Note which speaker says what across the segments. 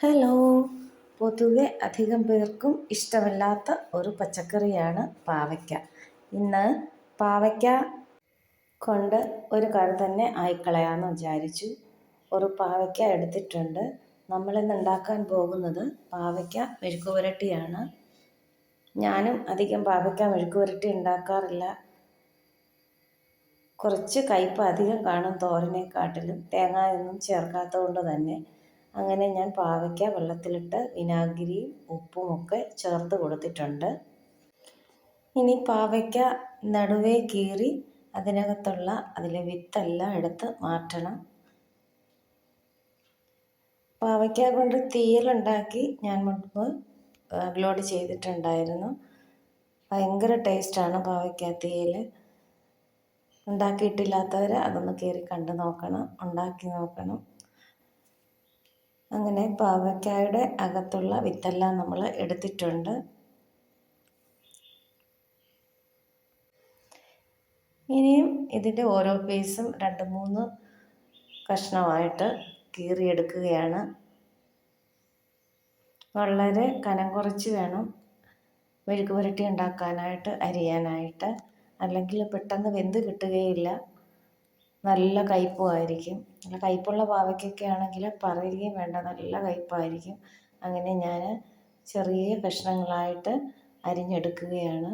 Speaker 1: Hello. പൊതുവെ അധികം പേർക്കും ഇഷ്ടമല്ലാത്ത ഒരു പച്ചക്കറിയാണ് പാവയ്ക്ക. ഇന്ന് പാവയ്ക്ക കൊണ്ട് ഒരു കറി തന്നെ ആയിക്കളയാന്ന് വിചാരിച്ചു. ഒരു പാവയ്ക്ക എടുത്തിട്ടുണ്ട്. നമ്മളിന്ന് ഉണ്ടാക്കാൻ പോകുന്നത് പാവയ്ക്ക മെഴുക്ക് പുരട്ടിയാണ് ഞാനും അധികം പാവയ്ക്ക മെഴുക്ക് പുരട്ടി ഉണ്ടാക്കാറില്ല. കുറച്ച് കയ്പ് അധികം കാണും തോരനെക്കാട്ടിലും. തേങ്ങയൊന്നും ചേർക്കാത്തത് കൊണ്ട് തന്നെ. അങ്ങനെ ഞാൻ പാവയ്ക്ക വെള്ളത്തിലിട്ട് വിനാഗിരിയും ഉപ്പുമൊക്കെ ചേർത്ത് കൊടുത്തിട്ടുണ്ട്. ഇനി പാവയ്ക്ക നടുവേ കീറി അതിനകത്തുള്ള അതിലെ വിത്തെല്ലാം എടുത്ത് മാറ്റണം. പാവയ്ക്ക കൊണ്ട് തീയലുണ്ടാക്കി ഞാൻ മുൻപ് അപ്ലോഡ് ചെയ്തിട്ടുണ്ടായിരുന്നു. ഭയങ്കര ടേസ്റ്റാണ് പാവയ്ക്ക തീയൽ ഉണ്ടാക്കിയിട്ടില്ലാത്തവർ അതൊന്ന് കയറി കണ്ടു നോക്കണം ഉണ്ടാക്കി നോക്കണം. അങ്ങനെ പാവയ്ക്കായുടെ അകത്തുള്ള വിത്തെല്ലാം നമ്മൾ എടുത്തിട്ടുണ്ട്. ഇനിയും ഇതിന്റെ ഓരോ പീസും രണ്ട് മൂന്ന് കഷ്ണമായിട്ട് കീറിയെടുക്കുകയാണ്. വളരെ കനം കുറച്ച് വേണം മെഴുക്ക് പുരട്ടി ഉണ്ടാക്കാനായിട്ട് അരിയാനായിട്ട്. അല്ലെങ്കിൽ പെട്ടെന്ന് വെന്ത് കിട്ടുകയില്ല. നല്ല കയ്പ്പുമായിരിക്കും നല്ല കയ്പ്പുള്ള പാവയ്ക്കൊക്കെ ആണെങ്കിൽ പറയുകയും വേണ്ട നല്ല കയ്പ്പായിരിക്കും അങ്ങനെ ഞാൻ ചെറിയ കഷ്ണങ്ങളായിട്ട് അരിഞ്ഞെടുക്കുകയാണ്.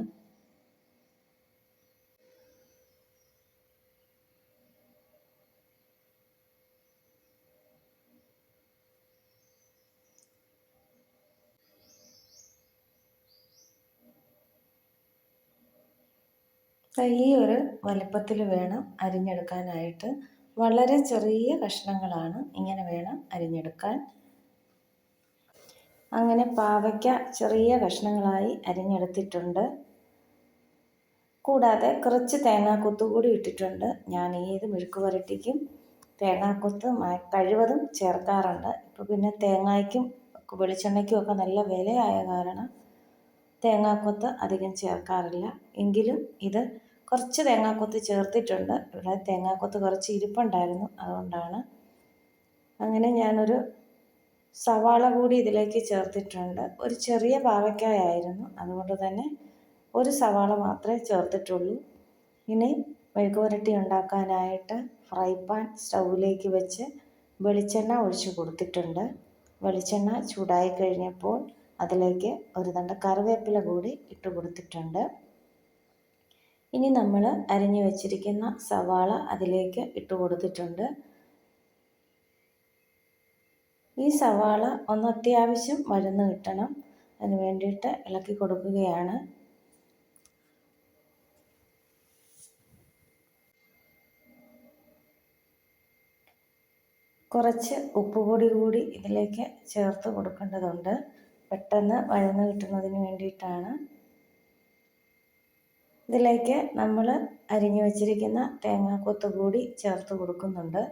Speaker 1: ഈ ഒരു വലുപ്പത്തിൽ വേണം അരിഞ്ഞെടുക്കാനായിട്ട്. വളരെ ചെറിയ കഷ്ണങ്ങളാണ് ഇങ്ങനെ വേണം അരിഞ്ഞെടുക്കാൻ. അങ്ങനെ പാവയ്ക്ക ചെറിയ കഷ്ണങ്ങളായി അരിഞ്ഞെടുത്തിട്ടുണ്ട്. കൂടാതെ കുറച്ച് തേങ്ങാക്കൊത്ത് കൂടി ഇട്ടിട്ടുണ്ട്. ഞാൻ ഏത് മെഴുക്ക് പുരട്ടിക്കും തേങ്ങാക്കൊത്ത് കഴിവതും ചേർക്കാറുണ്ട്. ഇപ്പോൾ പിന്നെ തേങ്ങയ്ക്കും വെളിച്ചെണ്ണയ്ക്കും ഒക്കെ നല്ല വിലയായ കാരണം തേങ്ങാക്കൊത്ത് അധികം ചേർക്കാറില്ല. എങ്കിലും ഇത് കുറച്ച് തേങ്ങാക്കൊത്ത് ചേർത്തിട്ടുണ്ട്. ഇവിടെ തേങ്ങാക്കൊത്ത് കുറച്ച് ഇരിപ്പുണ്ടായിരുന്നു. അതുകൊണ്ടാണ് അങ്ങനെ ഞാനൊരു സവാള കൂടി ഇതിലേക്ക് ചേർത്തിട്ടുണ്ട്. ഒരു ചെറിയ പാവയ്ക്കായായിരുന്നു. അതുകൊണ്ട് തന്നെ ഒരു സവാള മാത്രമേ ചേർത്തിട്ടുള്ളൂ. ഇനി മെഴുക്ക് പുരട്ടി ഉണ്ടാക്കാനായിട്ട് ഫ്രൈ പാൻ സ്റ്റൗവിലേക്ക് വെച്ച് വെളിച്ചെണ്ണ ഒഴിച്ച് കൊടുത്തിട്ടുണ്ട്. വെളിച്ചെണ്ണ ചൂടായി കഴിഞ്ഞപ്പോൾ അതിലേക്ക് ഒരു തണ്ട കറിവേപ്പില കൂടി ഇട്ട് കൊടുത്തിട്ടുണ്ട്. ഇനി നമ്മൾ അരിഞ്ഞു വെച്ചിരിക്കുന്ന സവാള അതിലേക്ക് ഇട്ട് കൊടുത്തിട്ടുണ്ട്. ഈ സവാള ഒന്ന് അത്യാവശ്യം മരുന്ന് കിട്ടണം. അതിന് വേണ്ടിയിട്ട് ഇളക്കി കൊടുക്കുകയാണ്. കുറച്ച് ഉപ്പുപൊടി കൂടി ഇതിലേക്ക് ചേർത്ത് കൊടുക്കേണ്ടതുണ്ട്. പെട്ടെന്ന് വഴന്ന് കിട്ടുന്നതിന് വേണ്ടിയിട്ടാണ്. ഇതിലേക്ക് നമ്മൾ അരിഞ്ഞു വച്ചിരിക്കുന്ന തേങ്ങാക്കൊത്ത് കൂടി ചേർത്ത് കൊടുക്കുന്നുണ്ട്.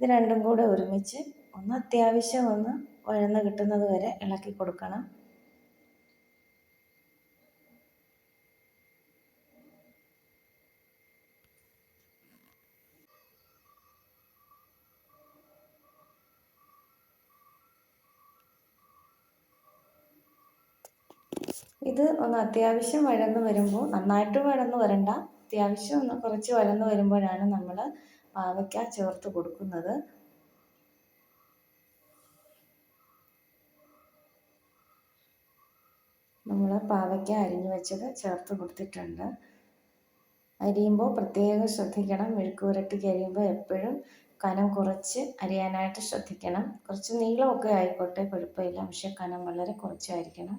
Speaker 1: ഇത് രണ്ടും കൂടെ ഒരുമിച്ച് ഒന്ന് അത്യാവശ്യം ഒന്ന് വഴന്ന് കിട്ടുന്നത് വരെ ഇളക്കി കൊടുക്കണം. ഇത് ഒന്ന് അത്യാവശ്യം വഴന്ന് വരുമ്പോൾ നന്നായിട്ട് വഴന്ന് വരണ്ട അത്യാവശ്യം ഒന്ന് കുറച്ച് വഴന്ന് വരുമ്പോഴാണ് നമ്മൾ പാവയ്ക്ക ചേർത്ത് കൊടുക്കുന്നത്. നമ്മൾ പാവയ്ക്ക അരിഞ്ഞു വെച്ചത് ചേർത്ത് കൊടുത്തിട്ടുണ്ട്. അരിയുമ്പോൾ പ്രത്യേകം ശ്രദ്ധിക്കണം. മെഴുക്ക് പുരട്ടിക്ക് അരിയുമ്പോൾ എപ്പോഴും കനം കുറച്ച് അരിയാനായിട്ട് ശ്രദ്ധിക്കണം. കുറച്ച് നീളമൊക്കെ ആയിക്കോട്ടെ കുഴപ്പമില്ല. പക്ഷേ കനം വളരെ കുറച്ചായിരിക്കണം.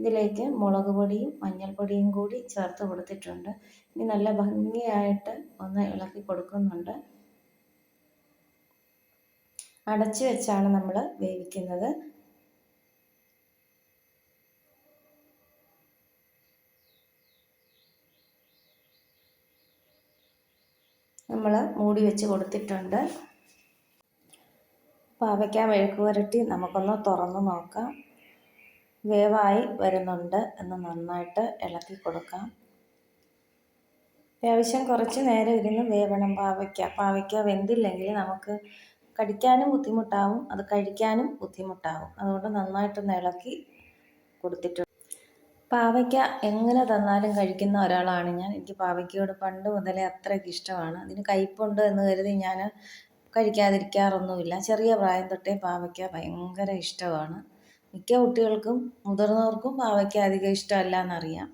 Speaker 1: ഇതിലേക്ക് മുളക് പൊടിയും മഞ്ഞൾപ്പൊടിയും കൂടി ചേർത്ത് കൊടുത്തിട്ടുണ്ട്. ഇനി നല്ല ഭംഗിയായിട്ട് ഒന്ന് ഇളക്കി കൊടുക്കുന്നുണ്ട്. അടച്ചു വെച്ചാണ് നമ്മൾ വേവിക്കുന്നത്. നമ്മൾ മൂടി വെച്ച് കൊടുത്തിട്ടുണ്ട്. പാവയ്ക്ക മെഴുക്ക് പുരട്ടി നമുക്കൊന്ന് തുറന്ന് നോക്കാം. വേവായി വരുന്നുണ്ട് എന്ന് നന്നായിട്ട് ഇളക്കി കൊടുക്കാം. അത്യാവശ്യം കുറച്ച് നേരം ഇരുന്ന് വേവണം പാവയ്ക്ക. പാവയ്ക്ക വെന്തില്ലെങ്കിൽ നമുക്ക് കടിക്കാനും ബുദ്ധിമുട്ടാവും അത് കഴിക്കാനും ബുദ്ധിമുട്ടാവും. അതുകൊണ്ട് നന്നായിട്ടൊന്ന് ഇളക്കി കൊടുത്തിട്ടുണ്ട്. പാവയ്ക്ക എങ്ങനെ തന്നാലും കഴിക്കുന്ന ഒരാളാണ് ഞാൻ. എനിക്ക് പാവയ്ക്കയോട് പണ്ട് മുതലേ അത്രയ്ക്ക് ഇഷ്ടമാണ്. അതിന് കയ്പുണ്ട് എന്ന് കരുതി ഞാൻ കഴിക്കാതിരിക്കാറൊന്നുമില്ല. ചെറിയ പ്രായം തൊട്ടേ പാവയ്ക്ക ഭയങ്കര ഇഷ്ടമാണ്. മിക്ക കുട്ടികൾക്കും മുതിർന്നവർക്കും പാവയ്ക്ക അധികം ഇഷ്ടമല്ല എന്നറിയാം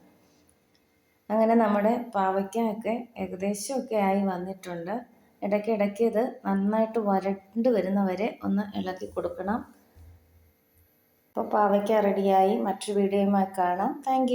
Speaker 1: അങ്ങനെ നമ്മുടെ പാവയ്ക്കയൊക്കെ ഏകദേശമൊക്കെ ആയി വന്നിട്ടുണ്ട്. ഇടയ്ക്കിടയ്ക്ക് ഇടയ്ക്ക് ഇത് നന്നായിട്ട് വരണ്ട് വരുന്നവരെ ഒന്ന് ഇളക്കി കൊടുക്കണം. അപ്പോൾ പാവയ്ക്ക റെഡിയായി. മറ്റൊരു വീഡിയോയുമായി കാണാം. താങ്ക്